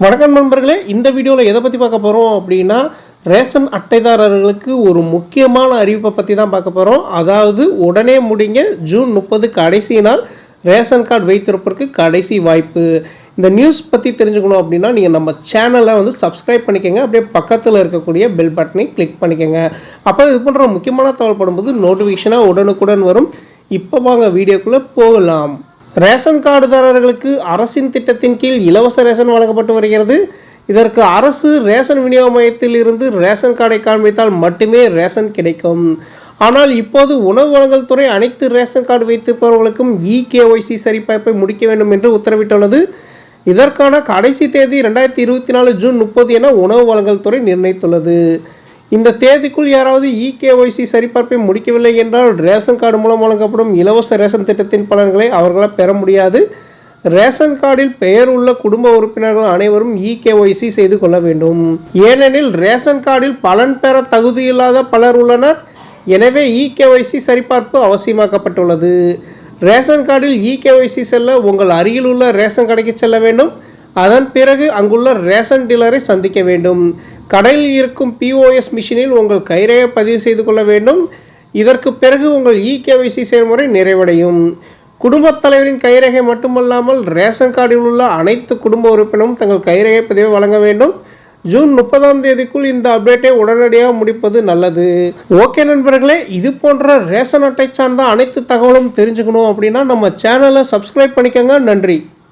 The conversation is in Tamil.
வணக்கம் நண்பர்களே இந்த வீடியோவில் எதை பற்றி பார்க்க போகிறோம் அப்படின்னா ரேஷன் அட்டைதாரர்களுக்கு ஒரு முக்கியமான அறிவிப்பை பற்றி தான் பார்க்க போகிறோம் அதாவது உடனே முடிங்க ஜூன் முப்பது கடைசி நாள் ரேஷன் கார்டு வைத்திருப்பதற்கு கடைசி வாய்ப்பு. இந்த நியூஸ் பற்றி தெரிஞ்சுக்கணும் அப்படின்னா நீங்கள் நம்ம சேனலை வந்து சப்ஸ்கிரைப் பண்ணிக்கோங்க. அப்படியே பக்கத்தில் இருக்கக்கூடிய பெல் பட்டனை கிளிக் பண்ணிக்கோங்க. அப்போ இது பண்ணுற முக்கியமான தகவல் படும்போது நோட்டிஃபிகேஷனாக உடனுக்குடன் வரும். இப்போ வாங்க வீடியோக்குள்ளே போகலாம். ரேஷன் கார்டுதாரர்களுக்கு அரசின் திட்டத்தின் கீழ் இலவச ரேஷன் வழங்கப்பட்டு வருகிறது. இதற்கு அரசு ரேஷன் விநியோக மையத்தில் இருந்து ரேஷன் கார்டை காண்பித்தால் மட்டுமே ரேஷன் கிடைக்கும். ஆனால் இப்போது உணவு வழங்கல் துறை அனைத்து ரேஷன் கார்டு வைத்திருப்பவர்களுக்கும் இகேஒய்சி சரிபார்ப்பை முடிக்க வேண்டும் என்று உத்தரவிட்டுள்ளது. இதற்கான கடைசி தேதி ரெண்டாயிரத்தி இருபத்தி நாலு ஜூன் முப்பது என உணவு வழங்கல் துறை நிர்ணயித்துள்ளது. இந்த தேதிக்குள் யாராவது இகேஒய்சி சரிபார்ப்பை முடிக்கவில்லை என்றால் ரேஷன் கார்டு மூலம் வழங்கப்படும் இலவச ரேஷன் திட்டத்தின் பலன்களை அவர்களால் பெற முடியாது. ரேஷன் கார்டில் பெயர் உள்ள குடும்ப உறுப்பினர்கள் அனைவரும் இகேஒய்சி செய்து கொள்ள வேண்டும். ஏனெனில் ரேஷன் கார்டில் பலன் பெற தகுதியில்லாத பலர் உள்ளனர். எனவே இகேஒய்சி சரிபார்ப்பு அவசியமாக்கப்பட்டுள்ளது. ரேஷன் கார்டில் இகேஒய்சி செல்ல உங்கள் அருகில் உள்ள ரேஷன் கடைக்கு செல்ல வேண்டும். அதன் பிறகு அங்குள்ள ரேஷன் டீலரை சந்திக்க வேண்டும். கடையில் இருக்கும் பிஓஎஸ் மிஷினில் உங்கள் கைரேகை பதிவு செய்து கொள்ள வேண்டும். இதற்கு பிறகு உங்கள் இகேஒய்சி செயல்முறை நிறைவடையும். குடும்பத் தலைவரின் கைரேகை மட்டுமல்லாமல் ரேஷன் கார்டில் உள்ள அனைத்து குடும்ப உறுப்பினரும் தங்கள் கைரேகை பதிவை வழங்க வேண்டும். ஜூன் முப்பதாம் தேதிக்குள் இந்த அப்டேட்டை உடனடியாக முடிப்பது நல்லது. ஓகே நண்பர்களே இது போன்ற ரேஷன் அட்டை சார்ந்த அனைத்து தகவலும் தெரிஞ்சுக்கணும் அப்படின்னா நம்ம சேனலை சப்ஸ்கிரைப் பண்ணிக்கோங்க. நன்றி.